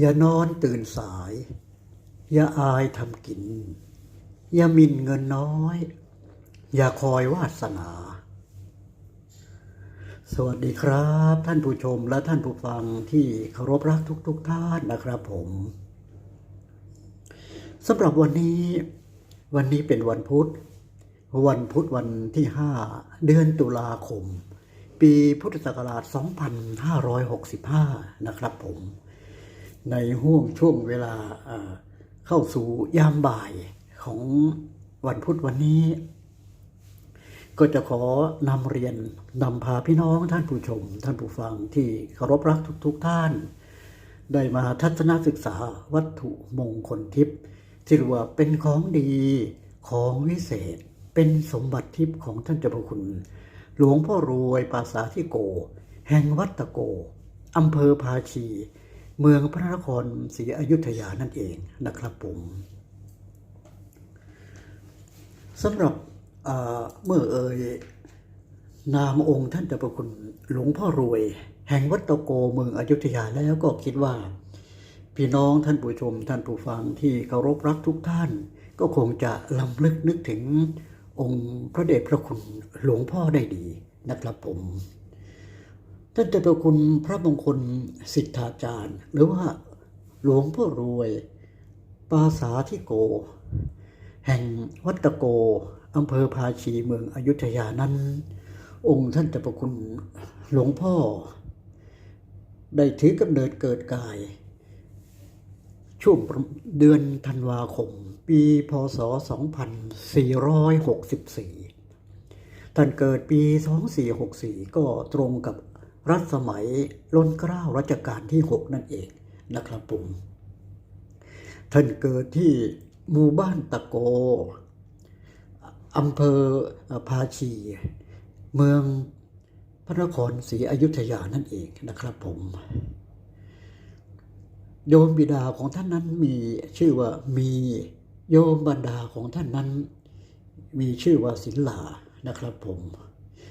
อย่านอนตื่นสาย อย่าอายทำกิน อย่ามินเงินน้อย อย่าคอยวาสนา สวัสดีครับ ท่านผู้ชมและท่านผู้ฟังที่เคารพรักทุกๆทท่านนะครับผมสำหรับวันนี้วันนี้เป็นวันพุธ วันพุธวันที่ 5 เดือนตุลาคม ปีพุทธศักราช 2565 นะครับผม ในห่วงช่วงเวลาเข้าสู่ยามบ่ายของวันพุธวันนี้ ก็จะขอนำเรียนนำพาพี่น้องท่านผู้ชม ท่านผู้ฟังที่เคารพรักทุกๆทท่าน ได้มาทัศนศึกษาวัตถุมงคลทิพย์ที่เรียกว่าเป็นของดีของวิเศษ เป็นสมบัติทิพย์ของท่านเจ้าพระคุณ หลวงพ่อรวยปราสาทที่โก แห่งวัดตะโกอำเภอภาชี เมืองพระนครศรีอยุธยานั่นเองนะครับผมสำหรับเมื่อเอ่ยนามองค์ท่านเจ้าประคุณหลวงพ่อรวย แห่งวัดตะโกเมืองอยุธยาแล้วก็คิดว่า พี่น้องท่านผู้ชมท่านผู้ฟังที่เคารพรักทุกท่าน ก็คงจะลำลึกนึกถึงองค์พระเดชพระคุณหลวงพ่อได้ดีนะครับผม ท่านเจ้าประคุณพระมงคลสิทธาจารย์ หรือว่าหลวงพ่อรวย ปาสาธิโก แห่งวัดตะโกอำเภอภาชีเมืองอยุธยานั้น องค์ท่านเจ้าประคุณหลวงพ่อ ได้ถือกำเนิดเกิดกาย ช่วงเดือนธันวาคม ปีพศ 2464 ท่านเกิดปี 2464 ก็ตรงกับ รัชสมัยล้นเกล้ารัชกาลที่ 6 นั่นเองนะครับผมท่านเกิดที่หมู่บ้านตะโกอำเภอภาชี เมืองพระนครศรีอยุธยานั่นเองนะครับผม โยมบิดาของท่านนั้นมีชื่อว่ามีโยมบรรดาของท่านนั้น มีชื่อว่าศิลานะครับผม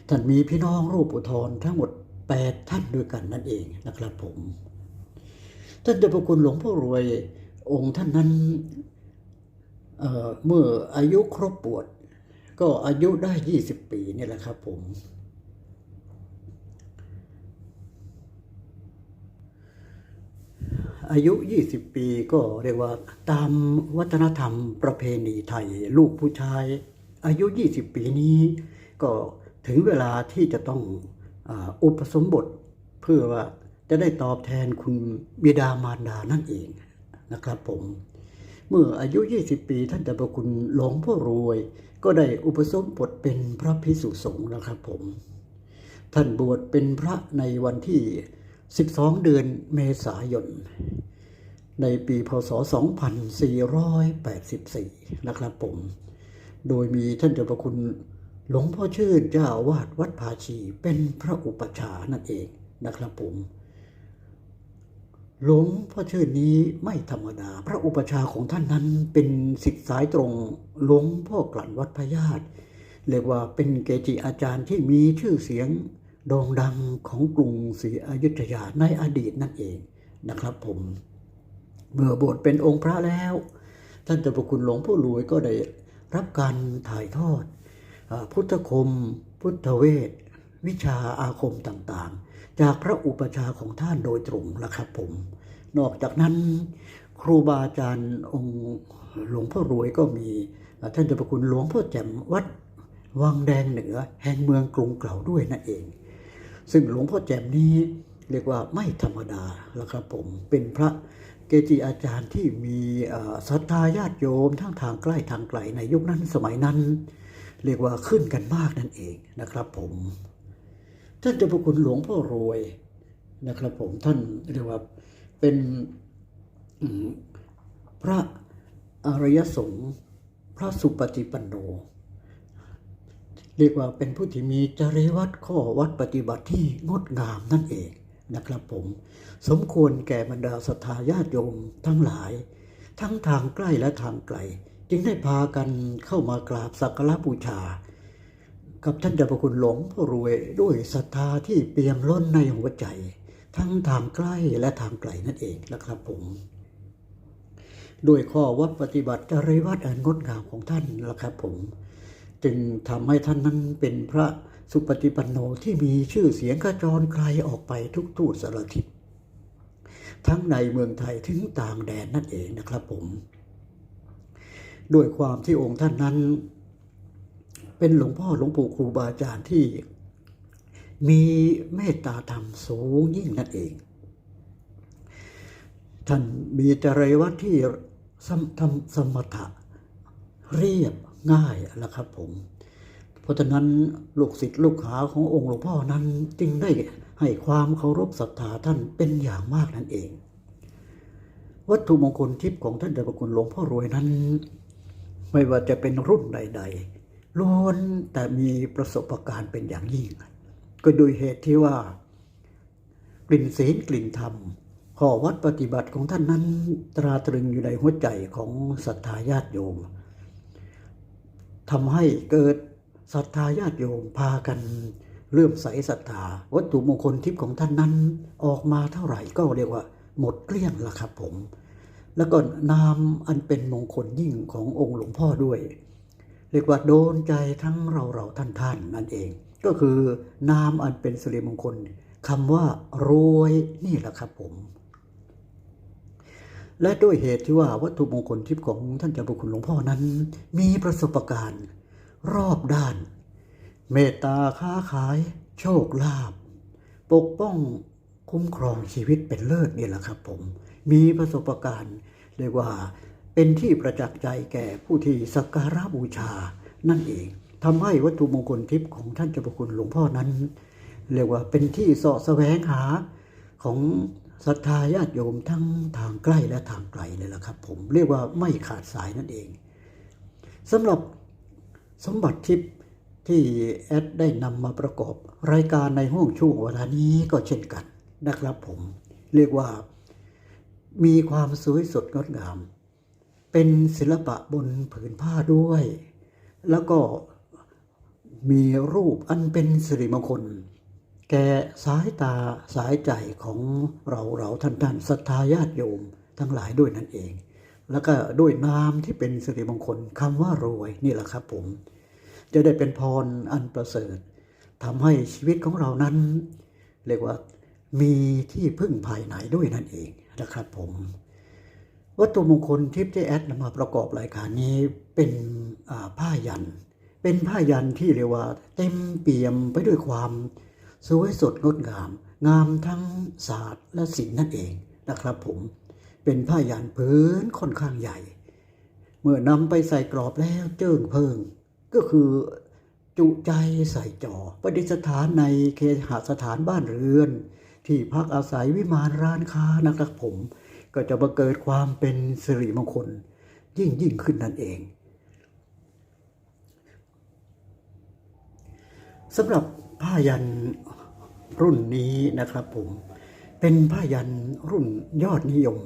ท่านมีพี่น้องรูปอุทธรทั้งหมด 8 ท่านด้วยกันนั่นเองนะครับผม ท่านเจ้าพระคุณหลวงพ่อรวยองค์ท่านนั้นเเมื่ออายุครบบวชก็อายุได้ 20 ปีนี่แหละครับผมอายุ 20 ปีก็เรียกว่าตามวัฒนธรรมประเพณีไทย ลูกผู้ชาย อายุ 20 ปีนี้ ก็ถึงเวลาที่จะต้อง อุปสมบทเพื่อว่าจะได้ตอบแทนคุณบิดามารดานั่นเองนะครับผม เมื่ออายุ 20 ปีท่านแต่ประคุณหลวงพ่อรวย ก็ได้อุปสมบทเป็นพระพิสุสงฆ์นะครับผม ท่านบวชเป็นพระในวันที่ 12 เดือนเมษายน ในปีพศ 2484 นะครับผม โดยมีท่านเจ้าประคุณ หลวงพ่อชื่นเจ้าวาดวัดภาชีเป็นพระอุปชานั่นเองนะครับผมหลวงพ่อชื่นนี้ไม่ธรรมดา พระอุปชาของท่านนั้นเป็นศิษย์สายตรงหลวงพ่อกลั่นวัดพญาตเรียกว่าเป็นเกจิอาจารย์ที่มีชื่อเสียงโด่งดังของกรุงศรีอยุธยาในอดีตนั่นเองนะครับผม เมื่อบวชเป็นองค์พระแล้ว ท่านเจ้าพระคุณหลวงพ่อรวยก็ได้รับการถ่ายทอด พุทธคม พุทธเวทวิชาอาคมต่างๆ จากพระอุปชาของท่านโดยตรงละครับผม นอกจากนั้นครูบาอาจารย์องค์หลวงพ่อรวยก็มีท่านเจ้าพระคุณหลวงพ่อแจ่มวัดวังแดงเหนือ แห่งเมืองกรุงเก่าด้วยนั่นเอง ซึ่งหลวงพ่อแจ่มนี้เรียกว่าไม่ธรรมดาล้วครับผม เป็นพระเกจิอาจารย์ที่มีศรัทธาญาติโยมทั้งทางใกล้ทางไกลในยุคนั้นสมัยนั้น เรียกว่าขึ้นกันมากนั่นเองนะครับผม ท่านเจ้าพระคุณหลวงพ่อรวยนะครับผมท่านเรียกว่าเป็นพระอริยสงฆ์พระสุปฏิปันโน เรียกว่าเป็นผู้ที่มีจริยวัดข้อวัดปฏิบัติที่งดงามนั่นเองนะครับผม สมควรแก่บรรดาศรัทธาญาติโยมทั้งหลาย ทั้งทางใกล้และทางไกล จึงได้พากันเข้ามากราบสักการะบูชา กับท่านเจ้าพระคุณหลวงพ่อรวยด้วยศรัทธาที่เปี่ยมล้นในหัวใจ ทั้งทางใกล้และทางไกลนั่นเองนะครับผมด้วยข้อวัดปฏิบัติจริยวัดอันงดงามของท่านละครับผม จึงทำให้ท่านนั้นเป็นพระสุปฏิปันโนที่มีชื่อเสียงกระจรไกลออกไปทุกทูตสารทิศทั้งในเมืองไทยถึงต่างแดนนั่นเองนะครับผม ด้วยความที่องค์ท่านนั้น เป็นหลวงพ่อหลวงปู่ครูบาอาจารย์ที่มีเมตตาธรรมสูงยิ่งนั่นเอง ท่านมีจริยวัตรที่สมทำสมถะเรียบง่ายละครับผม เพราะฉะนั้นลูกศิษย์ลูกหาขององค์หลวงพ่อนั้นจึงได้ให้ความเคารพศรัทธาท่านเป็นอย่างมากนั่นเอง วัตถุมงคลทิพย์ของท่านเดชพระคุณหลวงพ่อรวยนั้น ไม่ว่าจะเป็นรุ่นใด ๆล้วนแต่มีประสบการณ์เป็นอย่างยิ่ง ก็โดยเหตุที่ว่า กลิ่นศีลกลิ่นธรรมข้อวัดปฏิบัติของท่านนั้น ตราตรึงอยู่ในหัวใจของศรัทธาญาติโยมทำให้เกิดศรัทธาญาติโยมพากันเลื่อมใสศรัทธา วัตถุมงคลทิพย์ของท่านนั้น ออกมาเท่าไหร่ก็เรียกว่า หมดเกลี้ยงละครับผม แล้วก็นามอันเป็นมงคลยิ่งขององค์หลวงพ่อด้วย เรียกว่าโดนใจทั้งเราเราท่านท่านนั่นเอง ก็คือนามอันเป็นสิริมงคลคำว่ารวยนี่แหละครับผม และด้วยเหตุที่ว่าวัตถุมงคลทิพย์ของท่านเจ้าพระคุณหลวงพ่อนั้น มีประสบการณ์ รอบด้าน เมตตาค้าขาย โชคลาภปกป้อง คุ้มครองชีวิตเป็นเลิศนี่แหละครับผม มีประสบการณ์เรียกว่าเป็นที่ประจักษ์ใจแก่ผู้ที่สักการะบูชานั่นเองทำให้วัตถุมงคลทิพย์ของท่านเจ้าพระคุณหลวงพ่อนั้น เรียกว่าเป็นที่สาะแสวงหาของศรัทธาญาติโยมทั้งทางใกล้และทางไกลเลยล่ะครับผมเรียกว่าไม่ขาดสายนั่นเองสำหรับสมบัติทิพย์ที่แอดได้นำมาประกอบรายการในห้วงช่วงเวลานี้ก็เช่นกัน นะครับผม เรียกว่ามีความสวยสดงดงาม เป็นศิลปะบนผืนผ้าด้วย แล้วก็มีรูปอันเป็นสิริมงคล แก่สายตาสายใจของเราเราท่านท่านศรัทธาญาติโยมทั้งหลายด้วยนั่นเอง แล้วก็ด้วยนามที่เป็นสิริมงคลคำว่ารวยนี่แหละครับผม จะได้เป็นพรอันประเสริฐทำให้ชีวิตของเรานั้น เรียกว่า มีที่พึ่งภายในด้วยนั่นเองนะครับผม วัตถุมงคลทิพย์ที่แอดนำมาประกอบรายการนี้เป็นผ้ายัน เป็นผ้ายันที่เรียกว่า เต็มเปี่ยมไปด้วยความสวยสดงดงาม งามทั้งศาสตร์และศิลป์นั่นเองนะครับผมเป็นผ้ายันพื้นค่อนข้างใหญ่ เมื่อนำไปใส่กรอบแล้วเจิ้งเพิง ก็คือจุใจใส่จอประดิษฐานในเคหสถานบ้านเรือน ที่พักอาศัยวิมานร้านค้านะครับผม ก็จะบังเกิดความเป็นสิริมงคล ยิ่งยิ่งขึ้นนั่นเองสำหรับผ้ายันรุ่นนี้นะครับผม เป็นผ้ายันรุ่นยอดนิยม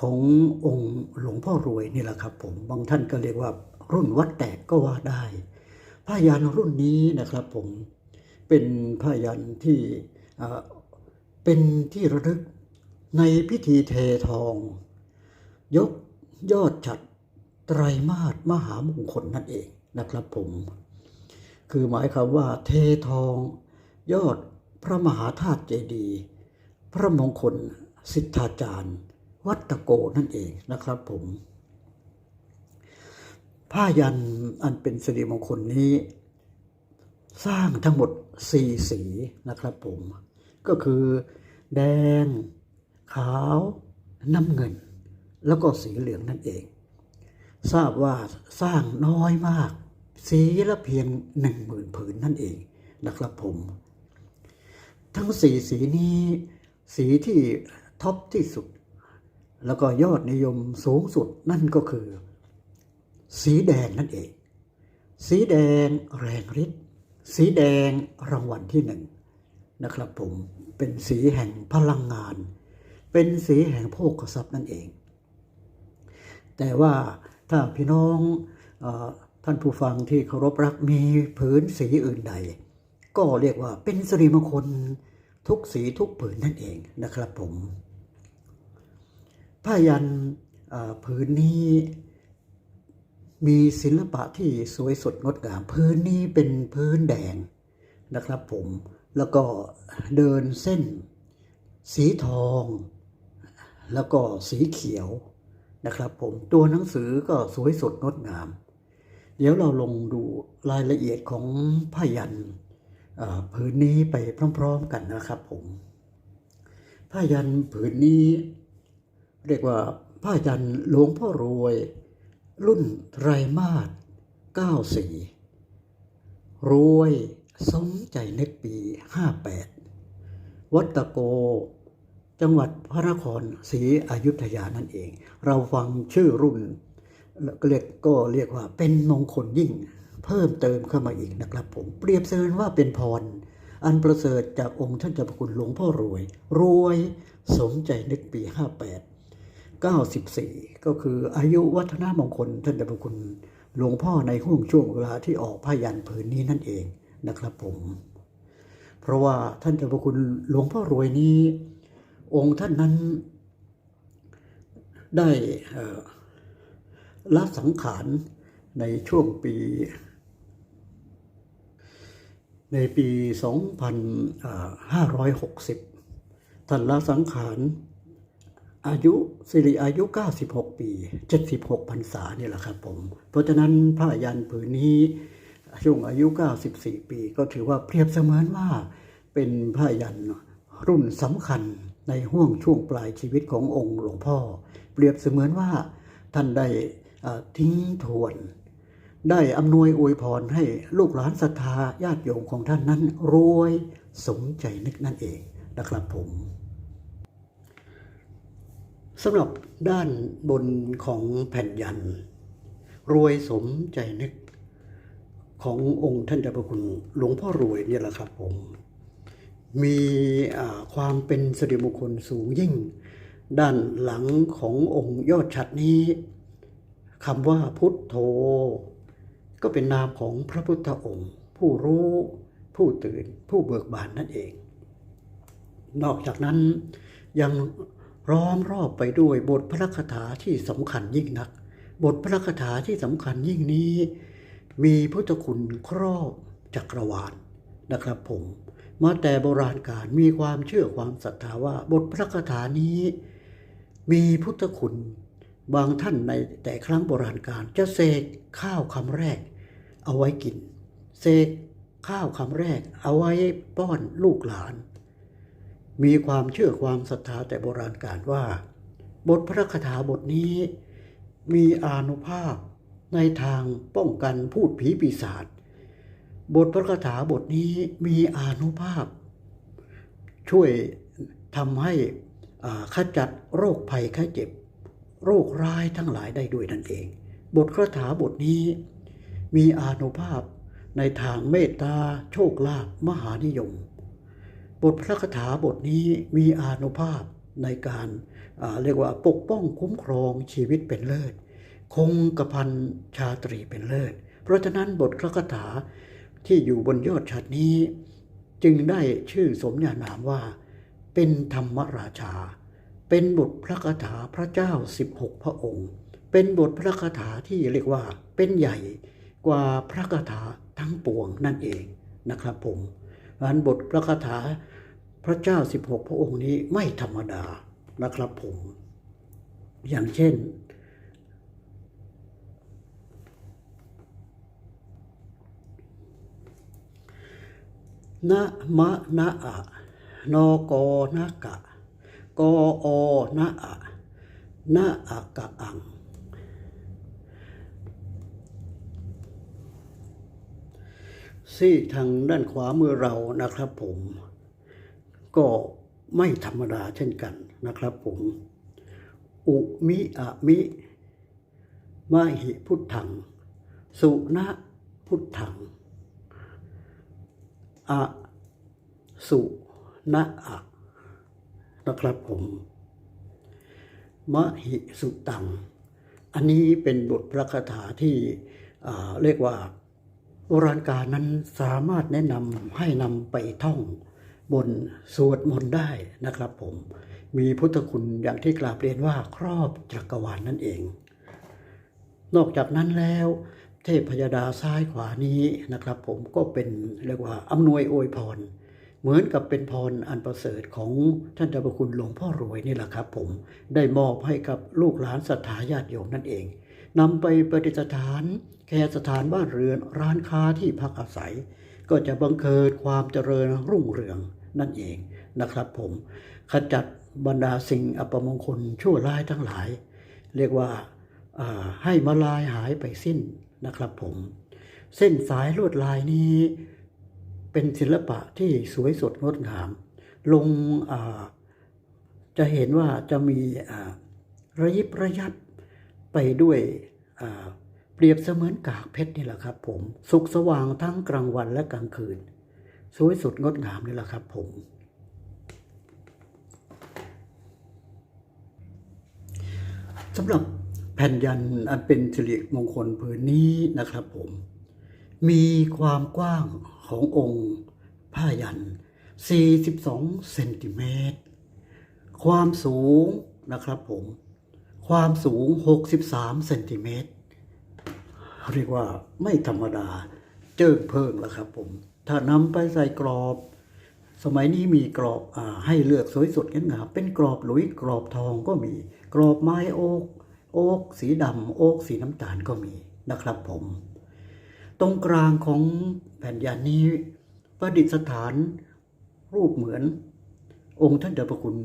ขององค์หลวงพ่อรวยนี่แหละครับผมบางท่านก็เรียกว่ารุ่นวัดแตกก็ว่าได้ ผ้ายันรุ่นนี้นะครับผมเป็นผ้ายันที่อ่า เป็นที่ระลึกในพิธีเททอง ยกยอดฉัดไตรมาสมหามงคลนั่นเองนะครับผม คือหมายความว่าเททอง ยอดพระมหาธาตุเจดีย์พระมงคลสิทธาจารย์ วัตโกนั่นเองนะครับผม ผ้ายันอันเป็นสิริมงคลนี้ สร้างทั้งหมดสี่สีนะครับผม ก็คือแดง ขาว น้ำเงิน แล้วก็สีเหลืองนั่นเอง ทราบว่าสร้างน้อยมาก สีละเพียงหนึ่งหมื่นผืนนั่นเองนะครับผม ทั้งสีสีนี้ สีที่ท็อปที่สุด แล้วก็ยอดนิยมสูงสุดนั่นก็คือ สีแดงนั่นเอง สีแดงแรงฤทธิ์สีแดงรางวัลที่หนึ่ง นะครับผมเป็นสีแห่งพลังงาน เป็นสีแห่งโภคทรัพย์นั่นเอง แต่ว่าถ้าพี่น้องอท่านผู้ฟังที่เคารพรักมีผืนสีอื่นใด ก็เรียกว่าเป็นสิริมงคลทุกสีทุกผืนนั่นเองนะครับผมผ้ายันผืนนี้มีศิลปะที่สวยสดงดงาม พื้นนี้เป็นพื้นแดงนะครับผม แล้วก็เดินเส้น สีทอง แล้วก็สีเขียวนะครับผมตัวหนังสือก็สวยสดงดงาม เดี๋ยวเราลงดูรายละเอียดของผ้ายันผืนนี้ไปพร้อมๆกันนะครับผมผ้ายันผืนนี้ เรียกว่าผ้ายันหลวงพ่อรวย รุ่นไตรมาส94รวย สมใจนึกปี 58 วัดตะโก จังหวัดพระนครศรีอยุธยานั่นเอง เราฟังชื่อรุ่นก็เรียกก็เรียกว่าเป็นมงคลยิ่ง เพิ่มเติมเข้ามาอีกนะครับผม เปรียบเสมือนว่าเป็นพร อันประเสริฐจากองค์ท่านเจ้าพระคุณหลวงพ่อรวย รวยสมใจนึกปี 58 94 ก็คืออายุวัฒนามงคลท่านเจ้าพระคุณหลวงพ่อในห่วงช่วงเวลาที่ออกผ้ายันผืนนี้นั่นเอง นะครับผม เพราะว่าท่านเจ้าพระคุณหลวงพ่อรวยนี้ องค์ท่านนั้นได้ละสังขารในช่วงปี ในปี 2560ท่านละสังขารอายุสิริอายุ 96 ปี 76พรรษาเนี่ยแหละครับผม เพราะฉะนั้นผ้ายันผืนนี้ ช่วงอายุ 94 ปี ก็ถือว่าเปรียบเสมือนว่าเป็นผ้ายันรุ่นสำคัญในห่วงช่วงปลายชีวิตขององค์หลวงพ่อ เปรียบเสมือนว่าท่านได้ทิ้งทวน ได้อำนวยอวยพรให้ลูกหลานศรัทธาญาติโยมของท่านนั้นรวยสมใจนึกนั่นเองนะครับผมสำหรับด้านบนของแผ่นยัน รวยสมใจนึก ขององค์ท่านเจ้าพระคุณหลวงพ่อรวยเนี่ยแหละครับผม มีความเป็นสิริมงคลสูงยิ่ง ด้านหลังขององค์ยอดฉัดนี้คำว่าพุทโธ ก็เป็นนามของพระพุทธองค์ ผู้รู้ผู้ตื่นผู้เบิกบานนั่นเอง นอกจากนั้นยังร้อมรอบไปด้วยบทพระคาถาที่สำคัญยิ่งนัก บทพระคาถาที่สำคัญยิ่งนี้ มีพุทธคุณครอบจักรวาลนะครับผม มาแต่โบราณการมีความเชื่อความศรัทธาว่าบทพระคาถานี้ มีพุทธคุณ บางท่านในแต่ครั้งโบราณการจะเสกข้าวคำแรก เอาไว้กิน เสกข้าวคำแรกเอาไว้ป้อนลูกหลาน มีความเชื่อความศรัทธาแต่โบราณการว่า บทพระคาถาบทนี้ มีอานุภาพ ในทางป้องกันพูดผีปีศาจบทพระคาถาบทนี้มีอานุภาพ ช่วยทำให้ขจัดโรคภัยไข้เจ็บ โรคร้ายทั้งหลายได้ด้วยนั่นเอง บทคาถาบทนี้ มีอานุภาพในทางเมตตาโชคลาภมหานิยม บทพระคาถาบทนี้มีอานุภาพในการาเรียกว่าปกป้องคุ้มครองชีวิตเป็นเลิศ คงกระพันชาตรีเป็นเลิศ เพราะฉะนั้นบทพระคาถาที่อยู่บนยอดฉัดนี้ จึงได้ชื่อสมญานามว่า เป็นธรรมราชา เป็นบทพระคาถาพระเจ้า 16 พระองค์ เป็นบทพระคาถาที่เรียกว่าเป็นใหญ่กว่าพระคาถาทั้งปวงนั่นเองนะครับผมดังนั้นบทพระคาถาพระเจ้า 16 พระองค์นี้ไม่ธรรมดานะครับผม อย่างเช่น นะมะนะอะนอกนะกะกออนะอะนะอะกะอังซี่ทางด้านขวามือเรานะครับผม ก็ไม่ธรรมดาเช่นกันนะครับผม อุมิอะมิมะหิพุทธัง สุนะพุทธัง อะสุนะอะนะครับผม มหิสุตัง อันนี้เป็นบทพระคาถาที่เรียกว่าโบราณการนั้นสามารถแนะนำให้นำไปท่องบนสวดมนต์ได้นะครับผม มีพุทธคุณอย่างที่กราบเรียนว่าครอบจักรวาลนนั่นเอง นอกจากนั้นแล้ว เทพพยดาซ้ายขวานี้นะครับ ผมก็เป็นเรียกว่าอำนวยอวยพร เหมือนกับเป็นพรอันประเสริฐของท่านเจ้าพระคุณหลวงพ่อรวยนี่แหละครับผมได้มอบให้กับลูกหลานศรัทธาญาติโยมนั่นเองนำไปประดิษฐาน แค่สถานบ้านเรือนร้านค้าที่พักอาศัย ก็จะบังเกิดความเจริญรุ่งเรืองนั่นเองนะครับผมขจัดบรรดาสิ่งอัปมงคลชั่วร้ายทั้งหลาย เรียกว่าอ่าให้มาลายหายไปสิ้น นะครับผม เส้นสายลวดลายนี้เป็นศิลปะที่สวยสดงดงาม ลงจะเห็นว่าจะมีระยิบระยับไปด้วยเปรียบเสมือนกากเพชรนี่แหละครับผม สุขสว่างทั้งกลางวันและกลางคืน สวยสดงดงามนี่แหละครับผม สำหรับ แผ่นยันอันเป็นสิริมงคลผืนนี้นะครับผม มีความกว้างขององค์ผ้ายัน 42 เซนติเมตร ความสูงนะครับผม ความสูง 63 เซนติเมตร เรียกว่าไม่ธรรมดาเจิงเพิ่งแล้วครับผม ถ้านำไปใส่กรอบ สมัยนี้มีกรอบอให้เลือกสวยสดงดงามเป็นกรอบหลุยกรอบทองก็มี กรอบไม้โอ๊ก โอ๊กสีดำโอ๊กสีน้ำตาลก็มีนะครับผม ตรงกลางของแผ่นยันนี้ประดิษฐานรูปเหมือน องค์ท่านเดชพระคุณ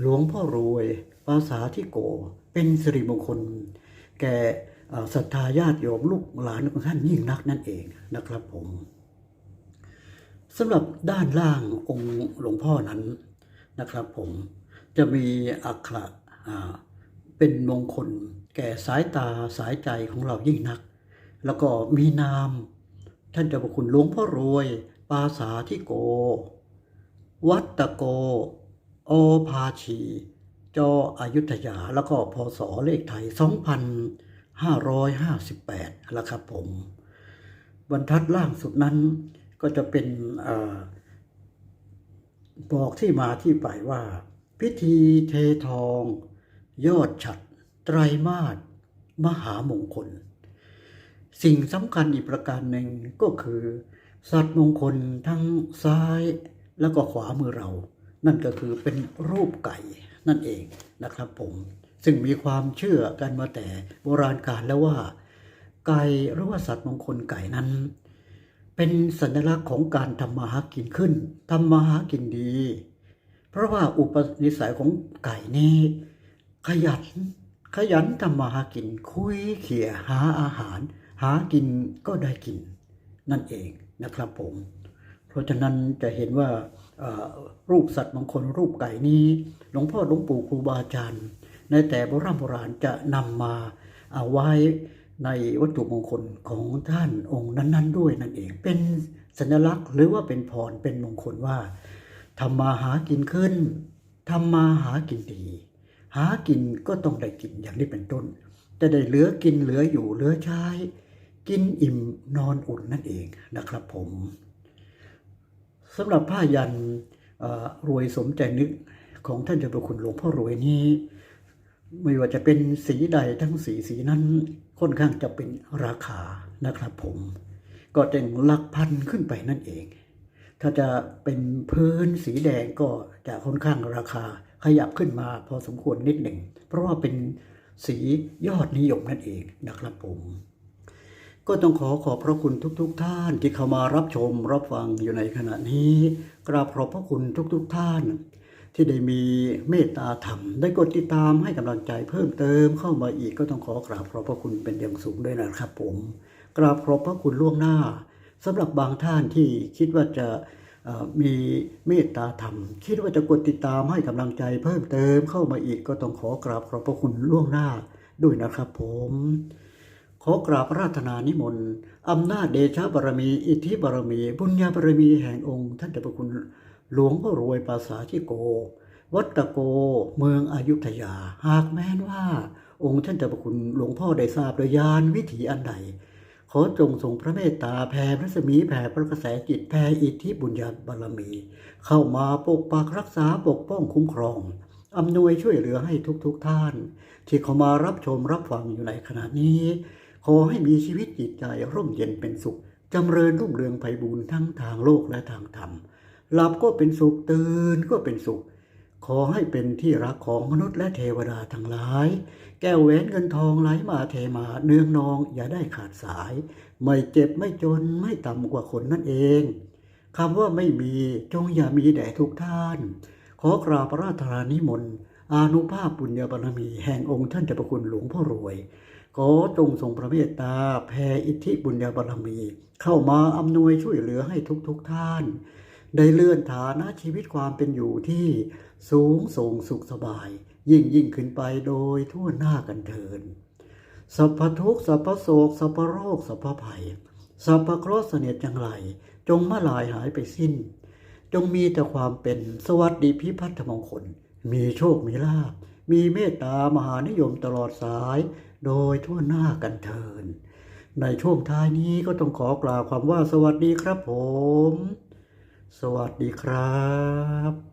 หลวงพ่อรวย ภาษาที่โก เป็นสิริมงคล แก่ศรัทธาญาติโยมลูกหลานของท่านยิ่งนักนั่นเองนะครับผมสำหรับด้านล่างองค์หลวงพ่อนั้นนะครับผมจะมีอักขระอ่าเป็นมงคล แก่สายตาสายใจของเรายิ่งนัก แล้วก็มีนาม ท่านเจ้าพระคุณหลวงพ่อรวย ปาสาธิโก วัตตโก โอภาชีจออายุทยาแล้วก็พศเลขไทย 2558แล้วครับผม บรรทัดล่างสุดนั้นก็จะเป็นอบอกที่มาที่ไปว่า พิธีเททอง ยอดฉัด ไตรมาสมหามงคล สิ่งสำคัญอีกประการหนึ่งก็คือ สัตว์มงคลทั้งซ้ายแล้วก็ขวามือเรา นั่นก็คือเป็นรูปไก่นั่นเองนะครับผม ซึ่งมีความเชื่อกันมาแต่โบราณกาลแล้วว่า ไก่หรือว่าสัตว์มงคลไก่นั้น เป็นสัญลักษณ์ของการทำมาหากินขึ้นทำมาหากินดี เพราะว่าอุปนิสัยของไก่นี้ขยัน ขยันทำมาหากินคุยเขี่ยหาอาหาร หากินก็ได้กิน นั่นเองนะครับผม เพราะฉะนั้นจะเห็นว่ารูปสัตว์มงคลรูปไก่นี้ หลวงพ่อหลวงปู่ครูบาอาจารย์ ในแต่โบราณโบราณจะนำมาเอาไว้ในวัตถุมงคลของท่านองค์นั้น ๆ ด้วยนั่นเอง เป็นสัญลักษณ์หรือว่าเป็นพรเป็นมงคลว่าทำมาหากินขึ้นทำมาหากินดี หากินก็ต้องได้กินอย่างนี้เป็นต้น จะได้เหลือกินเหลืออยู่เหลือใช้ กินอิ่มนอนอุ่นนั่นเองนะครับผมสำหรับผ้ายันรวยสมใจนึกของท่านเจ้าพระคุณหลวงพ่อรวยนี้ ไม่ว่าจะเป็นสีใดทั้งสีสีนั้นค่อนข้างจะเป็นราคานะครับผม ก็จะหลักพันขึ้นไปนั่นเอง ถ้าจะเป็นพื้นสีแดงก็จะค่อนข้างราคา ขยับขึ้นมาพอสมควรนิดหนึ่ง เพราะว่าเป็นสียอดนิยมนั่นเองนะครับผมก็ต้องขอขอบพระคุณทุกๆทท่านที่เข้ามารับชมรับฟังอยู่ในขณะนี้กราบขอบพระคุณทุกๆทท่าน ที่ได้มีเมตตาธรรม ได้กดติดตามให้กำลังใจเพิ่มเติมเข้ามาอีกก็ต้องขอกราบขอบพระคุณเป็นอย่างสูงด้วยนะครับผม กราบขอบพระคุณล่วงหน้าสำหรับบางท่านที่คิดว่าจะ มีเมตตาธรรม คิดว่าจะกดติดตามให้กำลังใจเพิ่มเติมเข้ามาอีกก็ต้องขอกราบขอบพระคุณล่วงหน้าด้วยนะครับผม ขอกราบราธนานิมนต์อำนาจเดชะบารมี อิทธิบารมี บุญญาบารมีแห่งองค์ ท่านเจ้าพระคุณหลวงพ่อรวยภาษาที่โก วัตโก เมืองอายุทยา หากแม้นว่า องค์ท่านเจ้าพระคุณหลวงพ่อได้ทราบโดยญาณวิถีอันใด ขอจงทรงพระเมตตาแผ่พระสมีแผ่พระกระแสจิตแผ่อิทธิบุญญาบารมี เข้ามาปกปักรักษาปกป้องคุ้มครองอำนวยช่วยเหลือให้ทุกๆทท่าน ที่เข้ามารับชมรับฟังอยู่ในขณะนี้ ขอให้มีชีวิตจิตใจร่มเย็นเป็นสุขจำเริญรุ่งเรืองไพบูรณ์ทั้งทางโลกและทางธรรมหลับก็เป็นสุขตื่นก็เป็นสุข ขอให้เป็นที่รักของมนุษย์และเทวดาทั้งหลาย แก้วแหวนเงินทองไหลมาเทมาเนืองนองอย่าได้ขาดสาย ไม่เจ็บไม่จนไม่ต่ำกว่าคนนั่นเองคำว่าไม่มีจงอย่ามีแด่ทุกท่าน ขอกราบพระราชธานิมนต์อานุภาพบุญญาบารมีแห่งองค์ท่านเจ้าประคุณหลวงพ่อรวยขอจงทรงพระเมตตาแผ่อิทธิบุญญาบารมี เข้ามาอำนวยช่วยเหลือให้ทุกๆทท่าน ได้เลื่อนฐานะชีวิตความเป็นอยู่ที่สูงส่งสุขสบาย ยิ่งยิ่งขึ้นไปโดยทั่วหน้ากันเทินสัพพทุกข์สัพพโศกสัพพโรคสัพพภัยสัพพเคราะห์เสนียดจังไรจงมาลายหายไปสิ้น จงมีแต่ความเป็นสวัสดิพิพัฒนมงคล มีโชคมีลาภมีเมตตามหานิยมตลอดสาย โดยทั่วหน้ากันเทิน ในช่วงท้ายนี้ก็ต้องขอกล่าวคำว่าสวัสดีครับผม สวัสดีครับ